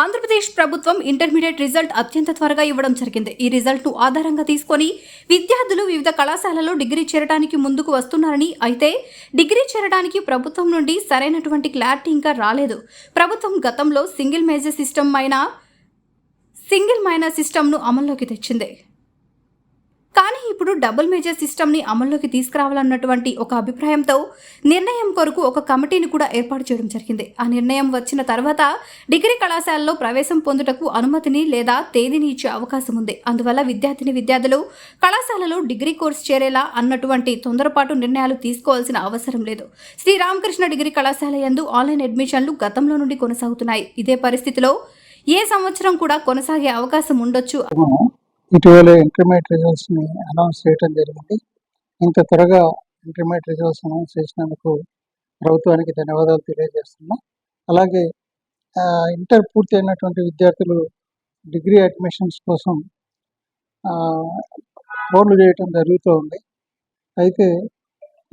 ఆంధ్రప్రదేశ్ ప్రభుత్వం intermediate result అత్యంత త్వరగా ఇవ్వడం జరిగింది. ఈ రిజల్ట్ను ఆధారంగా తీసుకొని విద్యార్థులు వివిధ కళాశాలలో డిగ్రీ చేరడానికి ముందుకు వస్తున్నారని అయితే డిగ్రీ చేరడానికి ప్రభుత్వం నుండి సరైనటువంటి క్లారిటీ ఇంకా రాలేదు. ప్రభుత్వం గతంలో సింగిల్ మేజర్ సిస్టమ్ అయిన సింగిల్ మైనర్ సిస్టమ్ను అమల్లోకి తెచ్చింది. కానీ ఇప్పుడు డబుల్ మేజర్ సిస్టమ్ని అమల్లోకి తీసుకురావాలన్నటువంటి ఒక అభిప్రాయంతో నిర్ణయం కొరకు ఒక కమిటీని కూడా ఏర్పాటు చేయడం జరిగింది. ఆ నిర్ణయం వచ్చిన తర్వాత డిగ్రీ కళాశాలలో ప్రవేశం పొందుటకు అనుమతిని లేదా తేదీని ఇచ్చే అవకాశం ఉంది. అందువల్ల విద్యార్థిని విద్యార్థులు కళాశాలలో డిగ్రీ కోర్సు చేరేలా అన్నటువంటి తొందరపాటు నిర్ణయాలు తీసుకోవాల్సిన అవసరం లేదు. శ్రీ రామకృష్ణ డిగ్రీ కళాశాల యందు ఆన్లైన్ అడ్మిషన్లు గతంలో నుండి కొనసాగుతున్నాయి. ఇదే పరిస్థితిలో ఏ సంవత్సరం కూడా కొనసాగే అవకాశం ఉండొచ్చు? ఇటీవల ఇంటర్మీడియట్ రిజల్ట్స్ని అనౌన్స్ చేయడం జరిగింది. ఇంత త్వరగా ఇంటర్మీడియట్ రిజల్ట్స్ అనౌన్స్ చేసినందుకు ప్రభుత్వానికి ధన్యవాదాలు తెలియజేస్తున్నాం. అలాగే ఇంటర్ పూర్తి అయినటువంటి విద్యార్థులు డిగ్రీ అడ్మిషన్స్ కోసం ఫోన్లు చేయటం జరుగుతూ ఉంది. అయితే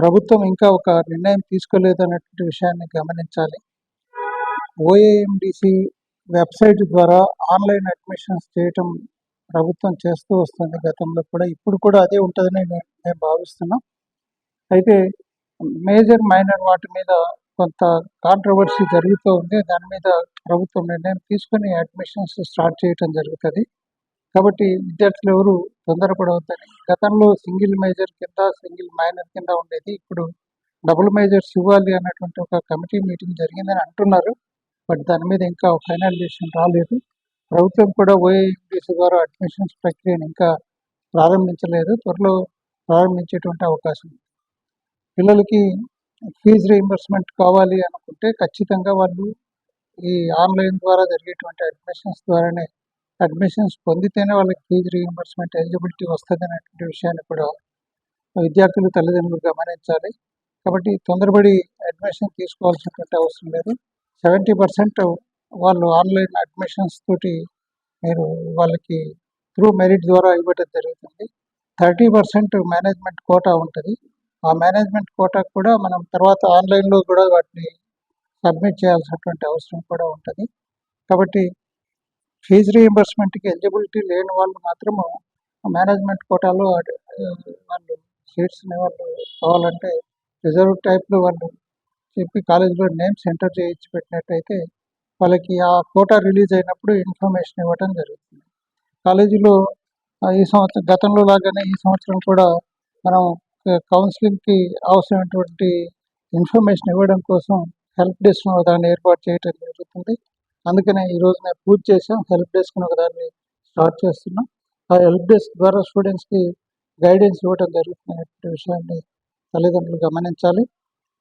ప్రభుత్వం ఇంకా ఒక నిర్ణయం తీసుకోలేదు అన్నటువంటి విషయాన్ని గమనించాలి. ఓఏఎండిసి వెబ్సైట్ ద్వారా ఆన్లైన్ అడ్మిషన్స్ చేయటం ప్రభుత్వం చేస్తూ వస్తుంది గతంలో కూడా. ఇప్పుడు కూడా అదే ఉంటుందని నేను మేము భావిస్తున్నాం. అయితే మేజర్ మైనర్ వాటి మీద కొంత కాంట్రవర్సీ జరుగుతూ ఉంది. దాని మీద ప్రభుత్వం నిర్ణయం తీసుకొని అడ్మిషన్స్ స్టార్ట్ చేయటం జరుగుతుంది. కాబట్టి విద్యార్థులు ఎవరు తొందరపడవద్దని. గతంలో సింగిల్ మేజర్ కింద సింగిల్ మైనర్ కింద ఉండేది. ఇప్పుడు డబుల్ మేజర్స్ ఇవ్వాలి అన్నటువంటి ఒక కమిటీ మీటింగ్ జరిగిందని అంటున్నారు. బట్ దాని మీద ఇంకా ఫైనల్ డిసిషన్ రాలేదు. ప్రభుత్వం కూడా ఓఏఎండిసి ద్వారా అడ్మిషన్స్ ప్రక్రియను ఇంకా ప్రారంభించలేదు. త్వరలో ప్రారంభించేటువంటి అవకాశం ఉంది. పిల్లలకి ఫీజు రీయింబర్స్మెంట్ కావాలి అనుకుంటే ఖచ్చితంగా వాళ్ళు ఈ ఆన్లైన్ ద్వారా జరిగేటువంటి అడ్మిషన్స్ ద్వారానే అడ్మిషన్స్ పొందితేనే వాళ్ళకి ఫీజు రీయింబర్స్మెంట్ ఎలిజిబిలిటీ వస్తుంది అనేటువంటి విషయాన్ని కూడా విద్యార్థులు తల్లిదండ్రులు గమనించాలి. కాబట్టి తొందరపడి అడ్మిషన్ తీసుకోవాల్సినటువంటి అవసరం లేదు. సెవెంటీ పర్సెంట్ వాళ్ళు ఆన్లైన్ అడ్మిషన్స్ తోటి మీరు వాళ్ళకి త్రూ మెరిట్ ద్వారా ఇవ్వడం జరుగుతుంది. థర్టీ పర్సెంట్ మేనేజ్మెంట్ కోటా ఉంటుంది. ఆ మేనేజ్మెంట్ కోటా కూడా మనం తర్వాత ఆన్లైన్లో కూడా వాటిని సబ్మిట్ చేయాల్సినటువంటి అవసరం కూడా ఉంటుంది. కాబట్టి ఫీజు రీఎంబర్స్మెంట్కి ఎలిజిబిలిటీ లేని వాళ్ళు మాత్రము మేనేజ్మెంట్ కోటాలో వాళ్ళు సీట్స్ని వాళ్ళు కావాలంటే రిజర్వ్ టైప్లో వాళ్ళు చెప్పి కాలేజీలో నేమ్స్ ఎంటర్ చేయించి పెట్టినట్టయితే వాళ్ళకి ఆ కోటా రిలీజ్ అయినప్పుడు ఇన్ఫర్మేషన్ ఇవ్వటం జరుగుతుంది. కాలేజీలో ఈ సంవత్సరం గతంలో లాగానే ఈ సంవత్సరం కూడా మనం కౌన్సిలింగ్కి అవసరమైనటువంటి ఇన్ఫర్మేషన్ ఇవ్వడం కోసం హెల్ప్ డెస్క్ దాన్ని ఏర్పాటు చేయడం జరుగుతుంది. అందుకనే ఈ రోజు నేను పూజ చేసాం హెల్ప్ డెస్క్ ఒక దాన్ని స్టార్ట్ చేస్తున్నాం. ఆ హెల్ప్ డెస్క్ ద్వారా స్టూడెంట్స్కి గైడెన్స్ ఇవ్వడం జరుగుతున్న విషయాన్ని తల్లిదండ్రులు గమనించాలి.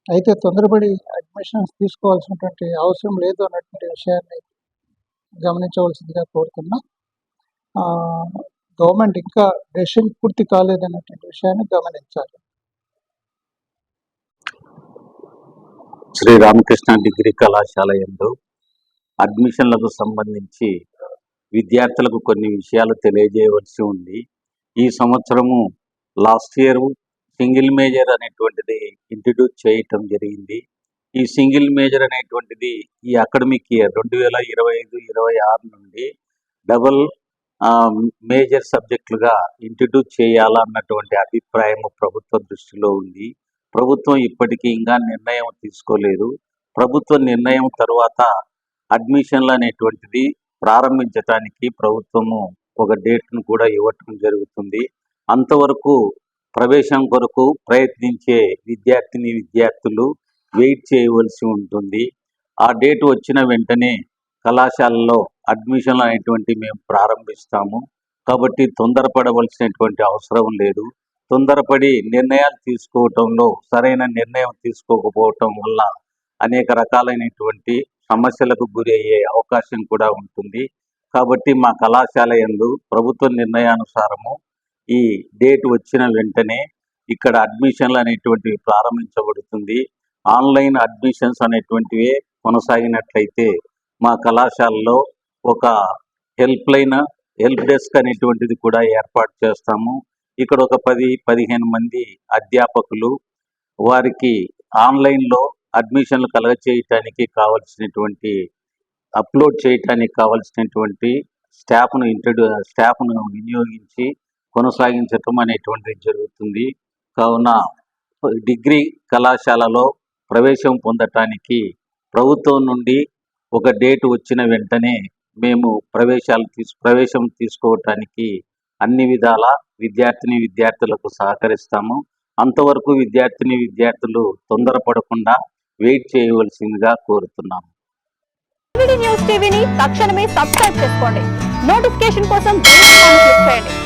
అయితే తొందరపడి అడ్మిషన్స్ తీసుకోవాల్సినటువంటి అవసరం లేదు అన్నటువంటి విషయాన్ని గమనించవలసిందిగా కోరుతున్నా. గవర్నమెంట్ ఇంకా డెసిషన్ పూర్తి కాలేదన్నటువంటి విషయాన్ని గమనించాలి. శ్రీ రామకృష్ణ డిగ్రీ కళాశాల యందు అడ్మిషన్లకు సంబంధించి విద్యార్థులకు కొన్ని విషయాలు తెలియజేయవలసి ఉంది. ఈ సంవత్సరము లాస్ట్ ఇయర్ సింగిల్ మేజర్ అనేటువంటిది ఇంట్రడ్యూస్ చేయటం జరిగింది. ఈ సింగిల్ మేజర్ అనేటువంటిది ఈ అకాడమిక్ ఇయర్ రెండు వేల ఇరవై ఐదు ఇరవై ఆరు నుండి డబుల్ మేజర్ సబ్జెక్టులుగా ఇంట్రడ్యూస్ చేయాలన్నటువంటి అభిప్రాయం ప్రభుత్వ దృష్టిలో ఉంది. ప్రభుత్వం ఇప్పటికీ ఇంకా నిర్ణయం తీసుకోలేదు. ప్రభుత్వ నిర్ణయం తర్వాత అడ్మిషన్లు అనేటువంటిది ప్రారంభించడానికి ప్రభుత్వము ఒక డేట్ను కూడా ఇవ్వటం జరుగుతుంది. అంతవరకు ప్రవేశం కొరకు ప్రయత్నించే విద్యార్థిని విద్యార్థులు వెయిట్ చేయవలసి ఉంటుంది. ఆ డేట్ వచ్చిన వెంటనే కళాశాలలో అడ్మిషన్లు అనేటువంటి మేము ప్రారంభిస్తాము. కాబట్టి తొందరపడవలసినటువంటి అవసరం లేదు. తొందరపడి నిర్ణయాలు తీసుకోవటంలో సరైన నిర్ణయం తీసుకోకపోవటం వల్ల అనేక రకాలైనటువంటి సమస్యలకు గురి అయ్యే అవకాశం కూడా ఉంటుంది. కాబట్టి మా కళాశాల యందు ప్రభుత్వ నిర్ణయానుసారము ఈ డేట్ వచ్చిన వెంటనే ఇక్కడ అడ్మిషన్లు అనేటువంటివి ప్రారంభించబడుతుంది. ఆన్లైన్ అడ్మిషన్స్ అనేటువంటివి కొనసాగినట్లయితే మా కళాశాలలో ఒక హెల్ప్ లైన్ హెల్ప్ డెస్క్ అనేటువంటిది కూడా ఏర్పాటు చేస్తాము. ఇక్కడ ఒక పది పదిహేను మంది అధ్యాపకులు వారికి ఆన్లైన్లో అడ్మిషన్లు కలగచేయటానికి కావలసినటువంటి అప్లోడ్ చేయటానికి కావలసినటువంటి స్టాఫ్ను ఇంట్రడ్యూ స్టాఫ్ను వినియోగించి కొనసాగించటం అనేటువంటిది జరుగుతుంది. కావున డిగ్రీ కళాశాలలో ప్రవేశం పొందటానికి ప్రభుత్వం నుండి ఒక డేట్ వచ్చిన వెంటనే మేము ప్రవేశాలు తీసు ప్రవేశం తీసుకోవటానికి అన్ని విధాల విద్యార్థిని విద్యార్థులకు సహకరిస్తాము. అంతవరకు విద్యార్థిని విద్యార్థులు తొందరపడకుండా వెయిట్ చేయవలసిందిగా కోరుతున్నాము. న్యూస్ టీవీని తక్షణమే సబ్స్క్రైబ్ చేసుకోండి. నోటిఫికేషన్ కోసం క్లిక్ చేయండి.